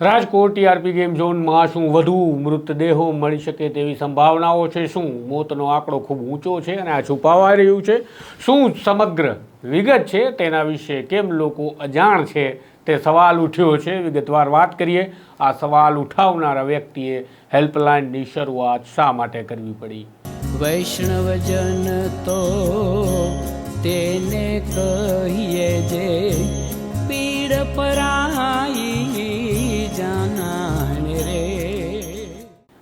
Rajkot TRP game ઝોનમાં શું વધુ મૃતદેહો મળી શકે તેવી સંભાવનાઓ છે શું? મોતનો આંકડો ખૂબ ઊંચો છે અને આ છુપાવાઈ રહ્યું છે. શું સમગ્ર વિગત છે તેના વિશે કેમ લોકો અજાણ છે તે સવાલ ઉઠ્યો છે? વિગતવાર વાત કરીએ. આ સવાલ ઉઠાવનારા વ્યક્તિએ હેલ્પલાઇનની શરૂઆત શા માટે કરવી પડી? વૈષ્ણવજન તો તેને કહીએ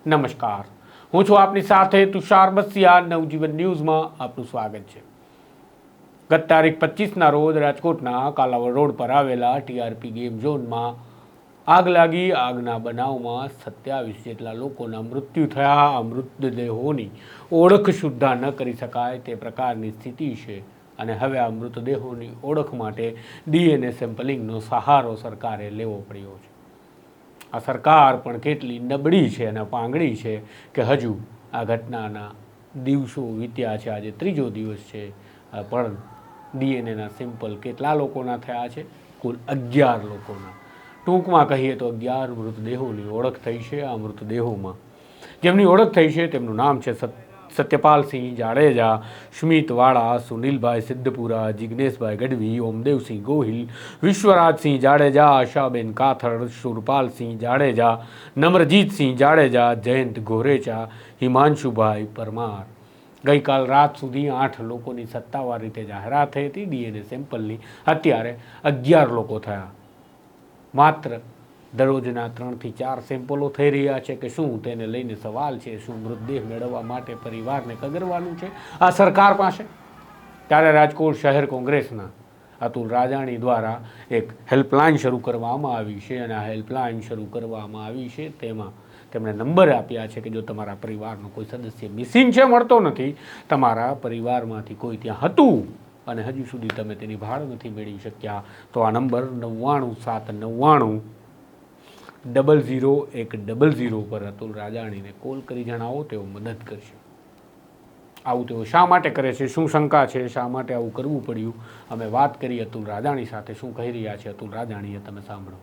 નમસ્કાર. હું છું આપની સાથે તુષાર બસિયા, નવજીવન ન્યૂઝમાં આપનું સ્વાગત છે. ગત તારીખ પચીસના રોજ રાજકોટના કાલાવડ રોડ પર આવેલા ટીઆરપી ગેમ ઝોનમાં આગ લાગી. આગના બનાવમાં સત્યાવીસ જેટલા લોકોના મૃત્યુ થયા. આ મૃતદેહોની ઓળખ શુદ્ધા ન કરી શકાય તે પ્રકારની સ્થિતિ છે અને હવે આ મૃતદેહોની ઓળખ માટે ડીએનએ સેમ્પલિંગનો સહારો સરકારે લેવો પડ્યો છે. આ સરકાર પણ કેટલી નબળી છે અને પાંગળી છે કે હજુ આ ઘટનાના દિવસો વીત્યા છે, આજે ત્રીજો દિવસ છે. પણ ડીએનએના સિમ્પલ કેટલા લોકોના થયા છે? કુલ અગિયાર લોકોના. ટૂંકમાં કહીએ તો અગિયાર મૃતદેહોની ઓળખ થઈ છે આ મૃતદેહોમાં. જેમની ઓળખ થઈ છે તેમનું નામ છે સત સત્યપાલસિંહ જાડેજા સ્મિત વાળા સુનિલભાઈ સિદ્ધપુરા જિજ્ઞેશભાઈ ગઢવી ઓમદેવસિંહ ગોહિલ વિશ્વરાજસિંહ જાડેજા આશાબેન કાથડ સુરપાલસિંહ જાડેજા નમ્રજીતસિંહ જાડેજા જયંત ગોરેચા હિમાંશુભાઈ પરમાર ગઈકાલ રાત સુધી આઠ લોકોની સત્તાવાર રીતે જાહેરાત થઈ હતી. ડીએનએ સેમ્પલની અત્યારે અગિયાર લોકો થયા. માત્ર દરરોજના ત્રણથી ચાર સેમ્પલો થઈ રહ્યા છે કે શું તેને લઈને સવાલ છે, શું મૃતદેહ મેળવવા માટે પરિવારને કગરવાનું છે? આ સરકાર પાસે? ત્યારે રાજકોટ શહેર કોંગ્રેસના અતુલ રાજાણી દ્વારા એક હેલ્પલાઇન શરૂ કરવામાં આવી છે અને આ હેલ્પલાઇન શરૂ કરવામાં આવી છે તેમાં તેમણે નંબર આપ્યા છે કે જો તમારા પરિવારનો કોઈ સદસ્ય મિસિંગ છે, મળતો નથી, તમારા પરિવારમાંથી કોઈ ત્યાં હતું અને હજુ સુધી તમે તેની ભાળ નથી મેળવી શક્યા, તો આ નંબર નવ્વાણું સાત નવ્વાણું ડબલ ઝીરો એક ડબલ ઝીરો પર અતુલ રાજાણીને કોલ કરી જણાવો તેઓ મદદ કરશે. આવું તેઓ શા માટે કરે છે? શું શંકા છે? શા માટે આવું કરવું પડ્યું? અમે વાત કરી અતુલ રાજાણી સાથે. શું કહી રહ્યા છે? અતુલ રાજાણીએ તમે સાંભળો.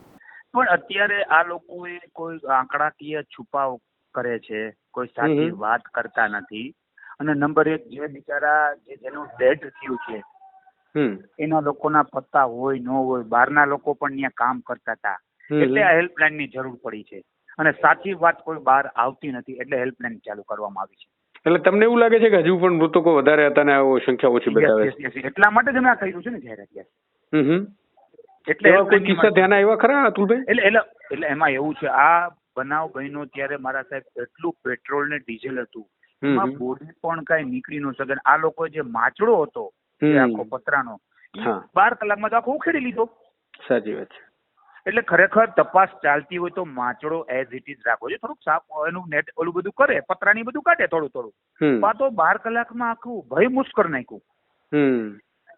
પણ અત્યારે આ લોકોએ કોઈ આંકડાકીય છુપાવ કરે છે કોઈ સાચી વાત કરતા નથી. અને નંબર એક જે બિચારા જે જેનું ડેડ થયું છે હમ. એના લોકોના પત્તા હોય ન હોય બહારના લોકો પણ ત્યાં કામ કરતા હતા. એટલે આ હેલ્પલાઇનની જરૂર પડી છે. અને સાચી વાત કોઈ બહાર આવતી નથી એટલે હેલ્પલાઇન ચાલુ કરવામાં આવી છે. એટલે તમને એવું લાગે છે કે હજુ પણ મૃતકો વધારે હતા ને સંખ્યા ઓછી બતાવે yes. એટલા માટે જ મેં આ કહ્યું છે ને જાહેરાત. એટલે એવા કોઈ કિસ્સા ધ્યાન આવ્યા ખરા અતુલભાઈ? એટલે એટલે એટલે એમાં એવું છે આ બનાવ બન્યો ત્યારે મારા સાહેબ એટલું પેટ્રોલ ને ડીઝલ હતું. એમાં બોડી પણ કઈ નીકળી ન શકે. આ લોકો જે માચડો હતો આખો પતરાનો. બાર કલાકમાં તો આખો ઉખેડી લીધો. સાચી વાત છે. એટલે ખરેખર તપાસ ચાલતી હોય તો માચડો એઝ ઇટ ઇઝ રાખવો જોઈએ. થોડુંક સાફ એનું નેટ ઓલું બધું કરે પતરાની બધું કાઢે થોડું થોડું. પણ તો બાર કલાકમાં આખું ભય મુસ્કર નાખ્યું.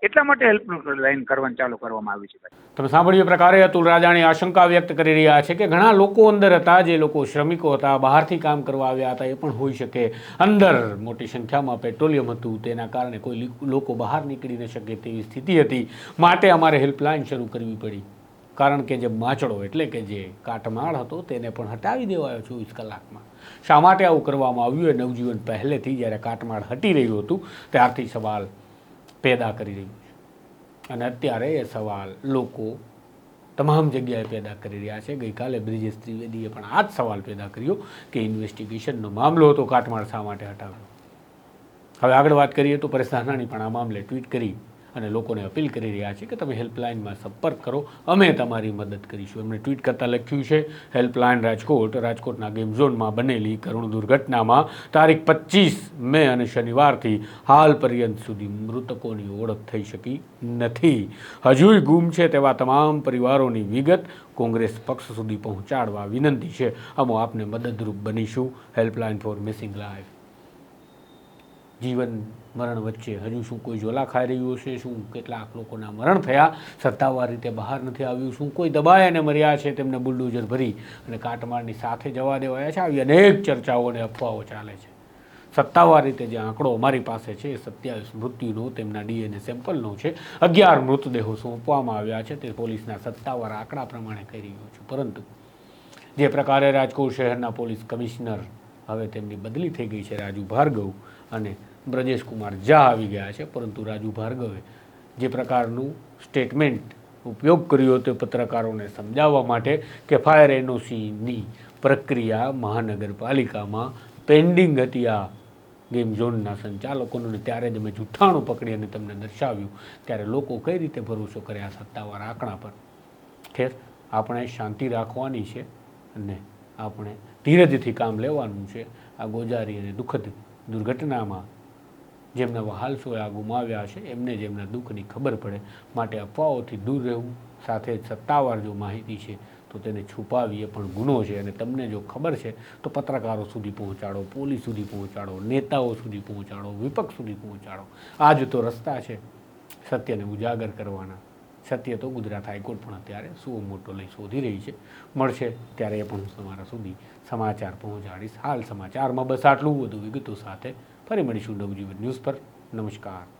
એટલા માટે હેલ્પ લાઈન કરવાનું ચાલુ કરવામાં આવી છે તમે સાંભળ્યું એ પ્રકારે અતુલ રાજાણી આશંકા વ્યક્ત કરી રહ્યા છે કે ઘણા લોકો અંદર હતા જે લોકો શ્રમિકો હતા બહારથી કામ કરવા આવ્યા હતા એ પણ હોઈ શકે. અંદર મોટી સંખ્યામાં પેટ્રોલિયમ હતું તેના કારણે કોઈ લોકો બહાર નીકળી ન શકે તેવી સ્થિતિ હતી. માટે અમારે હેલ્પલાઇન શરૂ કરવી પડી. કારણ કે જે માચડો એટલે કે જે કાટમાળ હતો તેને પણ હટાવી દેવાયો ચોવીસ કલાકમાં. શા માટે આવું કરવામાં આવ્યું એ નવજીવન પહેલેથી જ્યારે કાટમાળ હટી રહ્યું હતું, ત્યારથી સવાલ પેદા કરી રહ્યું છે. અને અત્યારે એ સવાલ લોકો તમામ જગ્યાએ પેદા કરી રહ્યા છે. ગઈકાલે બ્રિજેશ ત્રિવેદીએ પણ આ જ સવાલ પેદા કર્યો કે ઇન્વેસ્ટિગેશનનો મામલો હતો કાટમાળ શા માટે હટાવ્યો? હવે આગળ વાત કરીએ તો પરેશ ધાનાણી પણ આ મામલે ટ્વીટ કરી અને લોકોને અપીલ કરી રહ્યા છે કે તમે હેલ્પલાઇનમાં સંપર્ક કરો. અમે તમારી મદદ કરીશું. એમણે ટ્વીટ કરતાં લખ્યું છે, હેલ્પલાઇન રાજકોટ, રાજકોટના ગેમ ઝોનમાં બનેલી કરુણ દુર્ઘટનામાં તારીખ પચીસ મે અને શનિવારથી હાલ પર્યંત સુધી મૃતકોની ઓળખ થઈ શકી નથી. હજુય ગુમ છે તેવા તમામ પરિવારોની વિગત કોંગ્રેસ પક્ષ સુધી પહોંચાડવા વિનંતી છે. અમો આપને મદદરૂપ બનીશું. હેલ્પલાઇન ફોર મિસિંગ લાઈફ જીવન મરણ વચ્ચે હજુ શું કોઈ ઝોલા ખાઈ રહ્યું છે શું કેટલાક લોકોના મરણ થયા? સત્તાવાર રીતે બહાર નથી આવ્યું? શું કોઈ દબાય મર્યા છે? તેમને બુલડોઝર ભરી અને કાટમાળની સાથે જવા દેવાયા છે? આવી અનેક ચર્ચાઓ અને અફવાઓ ચાલે છે. સત્તાવાર રીતે જે આંકડો અમારી પાસે છે, એ સત્યાવીસ મૃત્યુનો, તેમના ડીએનએ સેમ્પલનો છે. અગિયાર મૃતદેહો સોંપવામાં આવ્યા છે. તે પોલીસના સત્તાવાર આંકડા પ્રમાણે કહી રહ્યો છું. પરંતુ જે પ્રકારે રાજકોટ શહેરના પોલીસ કમિશનર હવે તેમની બદલી થઈ ગઈ છે રાજુ ભાર્ગવ અને બ્રજેશ કુમાર ઝા આવી ગયા છે, પરંતુ રાજુ ભાર્ગવે જે પ્રકારનું સ્ટેટમેન્ટ ઉપયોગ કર્યો હતો પત્રકારોને સમજાવવા માટે કે ફાયર એનઓસીની પ્રક્રિયા મહાનગરપાલિકામાં પેન્ડિંગ હતી આ ગેમ ઝોનના સંચાલકોને ત્યારે જ અમે જૂઠાણું પકડી અને તમને દર્શાવ્યું. ત્યારે લોકો કઈ રીતે ભરોસો કરે આ સત્તાવાર આંકડા પર? ખેર, આપણે શાંતિ રાખવાની છે અને આપણે ધીરજથી કામ લેવાનું છે. આ ગોજારી અને દુઃખદ દુર્ઘટનામાં જેમના વહાલસોએ આ ગુમાવ્યા છે, એમને જ એમના દુઃખની ખબર પડે. માટે અફવાઓથી દૂર રહેવું, સાથે સત્તાવાર જો માહિતી છે, તો તેને છુપાવી એ પણ ગુનો છે. અને તમને જો ખબર છે, તો પત્રકારો સુધી પહોંચાડો, પોલીસ સુધી પહોંચાડો, નેતાઓ સુધી પહોંચાડો, વિપક્ષ સુધી પહોંચાડો. આ જ તો રસ્તા છે, સત્યને ઉજાગર કરવાના. સત્ય તો ગુજરાત હાઈકોર્ટ પણ અત્યારે સુઓ મોટો લઈ શોધી રહી છે. મળશે ત્યારે એ પણ હું તમારા સુધી સમાચાર પહોંચાડીશ. હાલ સમાચારમાં બસ આટલું વધુ વિગતો સાથે ફરી મળીશું નવજીવન ન્યૂઝ પર. નમસ્કાર.